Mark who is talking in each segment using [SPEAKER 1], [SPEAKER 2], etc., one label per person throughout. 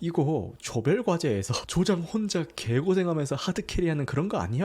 [SPEAKER 1] 이거 조별 과제에서 조장 혼자 개고생하면서 하드 캐리하는 그런 거 아니야?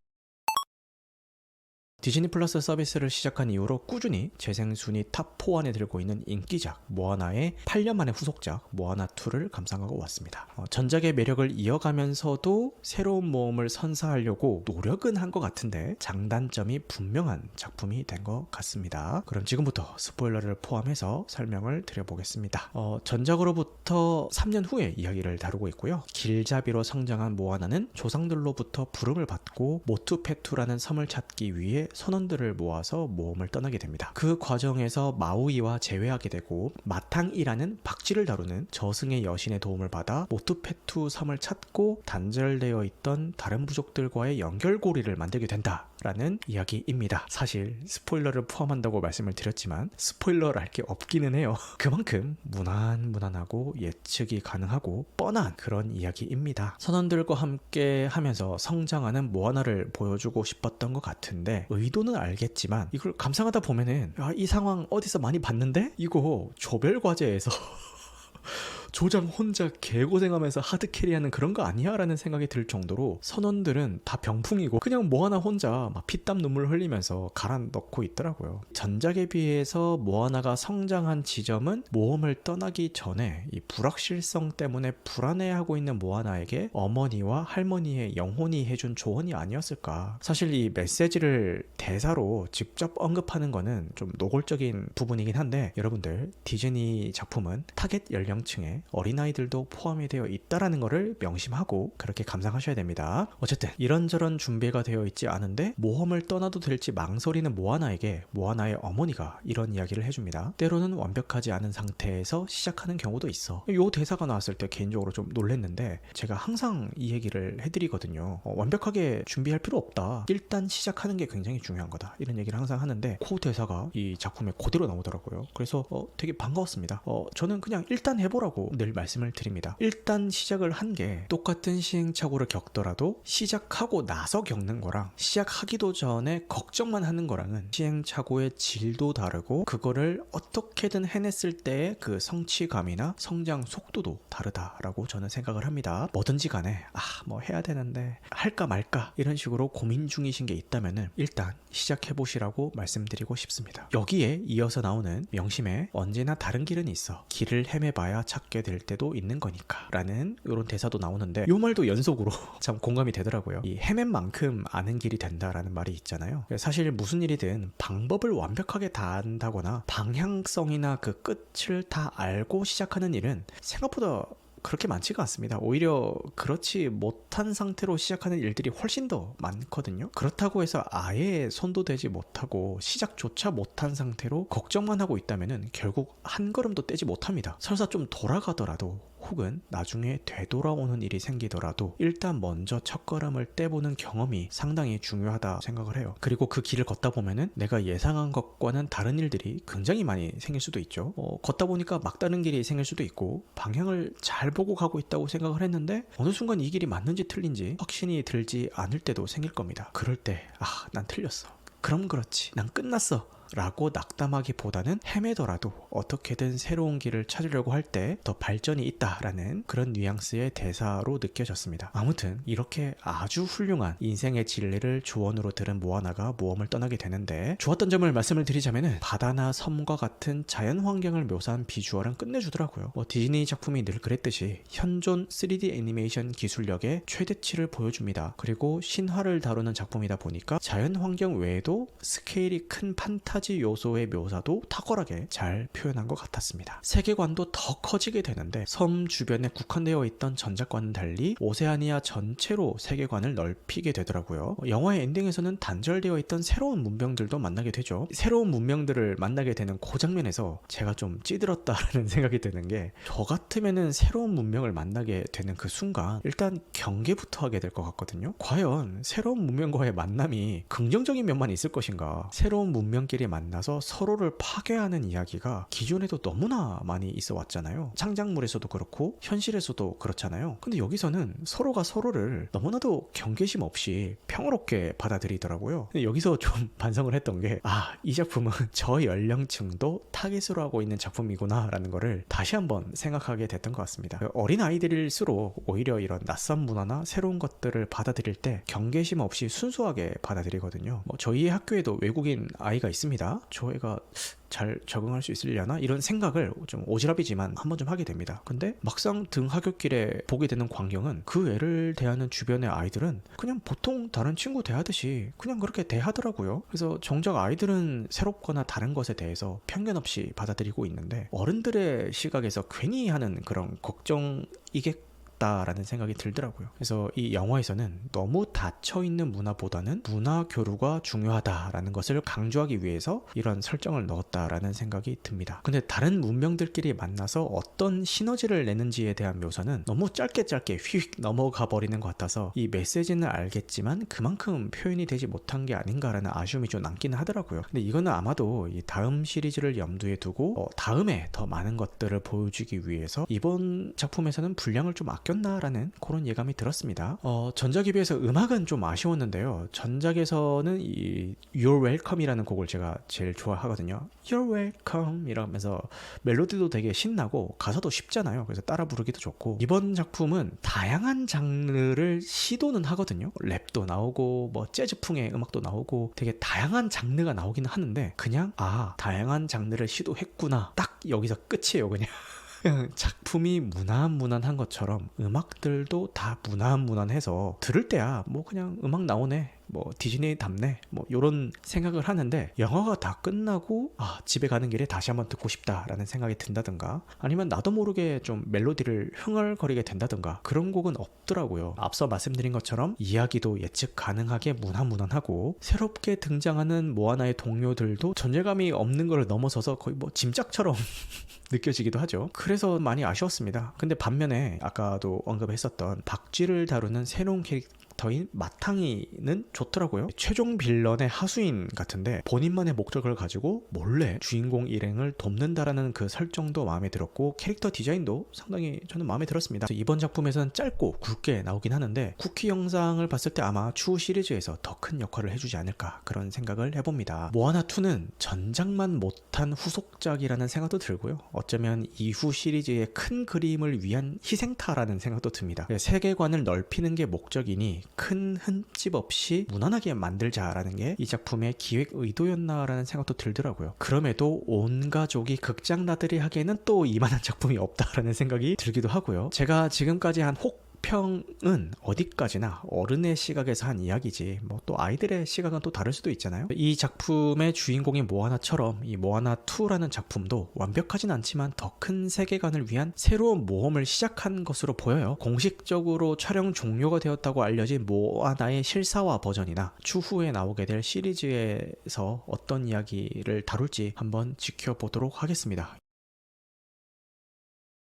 [SPEAKER 1] 디즈니 플러스 서비스를 시작한 이후로 꾸준히 재생순위 탑4 안에 들고 있는 인기작 모아나의 8년 만의 후속작 모아나2를 감상하고 왔습니다. 어, 전작의 매력을 이어가면서도 새로운 모험을 선사하려고 노력은 한 것 같은데 장단점이 분명한 작품이 된 것 같습니다. 그럼 지금부터 스포일러를 포함해서 설명을 드려보겠습니다. 어, 전작으로부터 3년 후의 이야기를 다루고 있고요. 길잡이로 성장한 모아나는 조상들로부터 부름을 받고 모투페투라는 섬을 찾기 위해 선원들을 모아서 모험을 떠나게 됩니다. 그 과정에서 마우이와 재회하게 되고 마탕이라는 박쥐를 다루는 저승의 여신의 도움을 받아 모투페투 섬을 찾고 단절되어 있던 다른 부족들과의 연결고리를 만들게 된다 라는 이야기입니다. 사실 스포일러를 포함한다고 말씀을 드렸지만 스포일러를 할게 없기는 해요. 그만큼 무난 무난하고 예측이 가능하고 뻔한 그런 이야기입니다. 선원들과 함께 하면서 성장하는 모아나를 보여주고 싶었던 것 같은데 의도는 알겠지만 이걸 감상하다 보면은 아, 이 상황 어디서 많이 봤는데 이거 조별 과제에서 조장 혼자 개고생하면서 하드캐리하는 그런 거 아니야? 라는 생각이 들 정도로 선원들은 다 병풍이고 그냥 뭐 하나 혼자 막 피땀 눈물 흘리면서 갈아 넣고 있더라고요. 전작에 비해서 모아나가 성장한 지점은 모험을 떠나기 전에 이 불확실성 때문에 불안해하고 있는 모아나에게 어머니와 할머니의 영혼이 해준 조언이 아니었을까. 사실 이 메시지를 대사로 직접 언급하는 거는 좀 노골적인 부분이긴 한데 여러분들 디즈니 작품은 타겟 연령층에 어린아이들도 포함이 되어 있다라는 것을 명심하고 그렇게 감상하셔야 됩니다. 어쨌든 이런저런 준비가 되어 있지 않은데 모험을 떠나도 될지 망설이는 모아나에게 모아나의 어머니가 이런 이야기를 해줍니다. 때로는 완벽하지 않은 상태에서 시작하는 경우도 있어. 요 대사가 나왔을 때 개인적으로 좀 놀랬는데 제가 항상 이 얘기를 해드리거든요. 어, 완벽하게 준비할 필요 없다. 일단 시작하는 게 굉장히 중요한 거다. 이런 얘기를 항상 하는데 그 대사가 이 작품에 그대로 나오더라고요. 그래서 어, 되게 반가웠습니다. 어, 저는 그냥 일단 해보라고 늘 말씀을 드립니다. 일단 시작을 한 게 똑같은 시행착오를 겪더라도 시작하고 나서 겪는 거랑 시작하기도 전에 걱정만 하는 거랑은 시행착오의 질도 다르고 그거를 어떻게든 해냈을 때의 그 성취감이나 성장 속도도 다르다라고 저는 생각을 합니다. 뭐든지 간에 아 뭐 해야 되는데 할까 말까 이런 식으로 고민 중이신 게 있다면은 일단 시작해 보시라고 말씀드리고 싶습니다. 여기에 이어서 나오는 명심에 언제나 다른 길은 있어 길을 헤매봐야 찾게 될 때도 있는 거니까 라는 이런 대사도 나오는데 요 말도 연속으로 참 공감이 되더라고요. 이 헤맨 만큼 아는 길이 된다라는 말이 있잖아요. 사실 무슨 일이든 방법을 완벽하게 다 안다거나 방향성이나 그 끝을 다 알고 시작하는 일은 생각보다 그렇게 많지가 않습니다. 오히려 그렇지 못한 상태로 시작하는 일들이 훨씬 더 많거든요. 그렇다고 해서 아예 손도 대지 못하고 시작조차 못한 상태로 걱정만 하고 있다면은 결국 한 걸음도 떼지 못합니다. 설사 좀 돌아가더라도 혹은 나중에 되돌아오는 일이 생기더라도 일단 먼저 첫 걸음을 떼보는 경험이 상당히 중요하다 생각을 해요. 그리고 그 길을 걷다 보면은 내가 예상한 것과는 다른 일들이 굉장히 많이 생길 수도 있죠. 어, 걷다 보니까 막다른 길이 생길 수도 있고 방향을 잘 보고 가고 있다고 생각을 했는데 어느 순간 이 길이 맞는지 틀린지 확신이 들지 않을 때도 생길 겁니다. 그럴 때 아, 난 틀렸어. 그럼 그렇지. 난 끝났어. 라고 낙담하기보다는 헤매더라도 어떻게든 새로운 길을 찾으려고 할 때 더 발전이 있다라는 그런 뉘앙스의 대사로 느껴졌습니다. 아무튼 이렇게 아주 훌륭한 인생의 진리를 조언으로 들은 모아나가 모험을 떠나게 되는데 좋았던 점을 말씀을 드리자면은 바다나 섬과 같은 자연 환경을 묘사한 비주얼은 끝내주더라고요. 뭐 디즈니 작품이 늘 그랬듯이 현존 3D 애니메이션 기술력의 최대치를 보여줍니다. 그리고 신화를 다루는 작품이다 보니까 자연 환경 외에도 스케일이 큰 판타지 요소의 묘사도 탁월하게 잘 표현한 것 같았습니다. 세계관도 더 커지게 되는데 섬 주변에 국한되어 있던 전작과는 달리 오세아니아 전체로 세계관을 넓히게 되더라고요. 영화의 엔딩에서는 단절되어 있던 새로운 문명들도 만나게 되죠. 새로운 문명들을 만나게 되는 그 장면에서 제가 좀 찌들었다라는 생각이 드는 게 저 같으면은 새로운 문명을 만나게 되는 그 순간 일단 경계부터 하게 될 것 같거든요. 과연 새로운 문명과의 만남이 긍정적인 면만 있을 것인가? 새로운 문명끼리 인물들이 만나서 서로를 파괴하는 이야기가 기존에도 너무나 많이 있어 왔잖아요. 창작물에서도 그렇고 현실에서도 그렇잖아요. 근데 여기서는 서로가 서로를 너무나도 경계심 없이 평화롭게 받아들이더라고요. 여기서 좀 반성을 했던 게 아, 이 작품은 저 연령층도 타깃으로 하고 있는 작품이구나라는 거를 다시 한번 생각하게 됐던 것 같습니다. 어린 아이들일수록 오히려 이런 낯선 문화나 새로운 것들을 받아들일 때 경계심 없이 순수하게 받아들이거든요. 뭐 저희 학교에도 외국인 아이가 있습니다. 저 애가 잘 적응할 수 있으려나 이런 생각을 좀 오지랖이지만 한 번 좀 하게 됩니다. 근데 막상 등 하굣길에 보게 되는 광경은 그 애를 대하는 주변의 아이들은 그냥 보통 다른 친구 대하듯이 그냥 그렇게 대하더라고요. 그래서 정작 아이들은 새롭거나 다른 것에 대해서 편견 없이 받아들이고 있는데 어른들의 시각에서 괜히 하는 그런 걱정 이게 다라는 생각이 들더라고요. 그래서 이 영화에서는 너무 닫혀 있는 문화보다는 문화 교류가 중요하다라는 것을 강조하기 위해서 이런 설정을 넣었다라는 생각이 듭니다. 근데 다른 문명들끼리 만나서 어떤 시너지를 내는지에 대한 묘사는 너무 짧게 짧게 휙 넘어가 버리는 것 같아서 이 메시지는 알겠지만 그만큼 표현이 되지 못한 게 아닌가라는 아쉬움이 좀 남기는 하더라고요. 근데 이거는 아마도 이 다음 시리즈를 염두에 두고 어, 다음에 더 많은 것들을 보여주기 위해서 이번 작품에서는 분량을 좀 아 꼈나라는 그런 예감이 들었습니다. 어, 전작에 비해서 음악은 좀 아쉬웠는데요. 전작에서는 이 You're Welcome이라는 곡을 제가 제일 좋아하거든요. You're Welcome 이러면서 멜로디도 되게 신나고 가사도 쉽잖아요. 그래서 따라 부르기도 좋고 이번 작품은 다양한 장르를 시도는 하거든요. 랩도 나오고 뭐 재즈풍의 음악도 나오고 되게 다양한 장르가 나오기는 하는데 그냥 아 다양한 장르를 시도했구나 딱 여기서 끝이에요 그냥. 그냥 작품이 무난무난한 것처럼 음악들도 다 무난무난해서 들을 때야 뭐 그냥 음악 나오네 뭐 디즈니 답네 뭐 요런 생각을 하는데 영화가 다 끝나고 아 집에 가는 길에 다시 한번 듣고 싶다라는 생각이 든다든가 아니면 나도 모르게 좀 멜로디를 흥얼거리게 된다든가 그런 곡은 없더라고요 앞서 말씀드린 것처럼 이야기도 예측 가능하게 무난무난하고 새롭게 등장하는 모아나의 동료들도 존재감이 없는 걸 넘어서서 거의 뭐 짐짝처럼 느껴지기도 하죠. 그래서 많이 아쉬웠습니다. 근데 반면에 아까도 언급했었던 박쥐를 다루는 새로운 캐릭터 인 마탕이는 좋더라고요. 최종 빌런의 하수인 같은데 본인만의 목적을 가지고 몰래 주인공 일행을 돕는다라는 그 설정도 마음에 들었고 캐릭터 디자인도 상당히 저는 마음에 들었습니다. 이번 작품에서는 짧고 굵게 나오긴 하는데 쿠키 영상을 봤을 때 아마 추후 시리즈에서 더 큰 역할을 해주지 않을까 그런 생각을 해봅니다. 모아나 2는 전작만 못한 후속작이라는 생각도 들고요. 어쩌면 이후 시리즈의 큰 그림을 위한 희생타라는 생각도 듭니다. 세계관을 넓히는 게 목적이니 큰 흠집 없이 무난하게 만들자라는 게 이 작품의 기획 의도였나라는 생각도 들더라고요. 그럼에도 온 가족이 극장 나들이 하기에는 또 이만한 작품이 없다라는 생각이 들기도 하고요. 제가 지금까지 한 혹 평은 어디까지나 어른의 시각에서 한 이야기지. 뭐 또 아이들의 시각은 또 다를 수도 있잖아요. 이 작품의 주인공이 모아나처럼 이 모아나 2라는 작품도 완벽하진 않지만 더 큰 세계관을 위한 새로운 모험을 시작한 것으로 보여요. 공식적으로 촬영 종료가 되었다고 알려진 모아나의 실사화 버전이나 추후에 나오게 될 시리즈에서 어떤 이야기를 다룰지 한번 지켜보도록 하겠습니다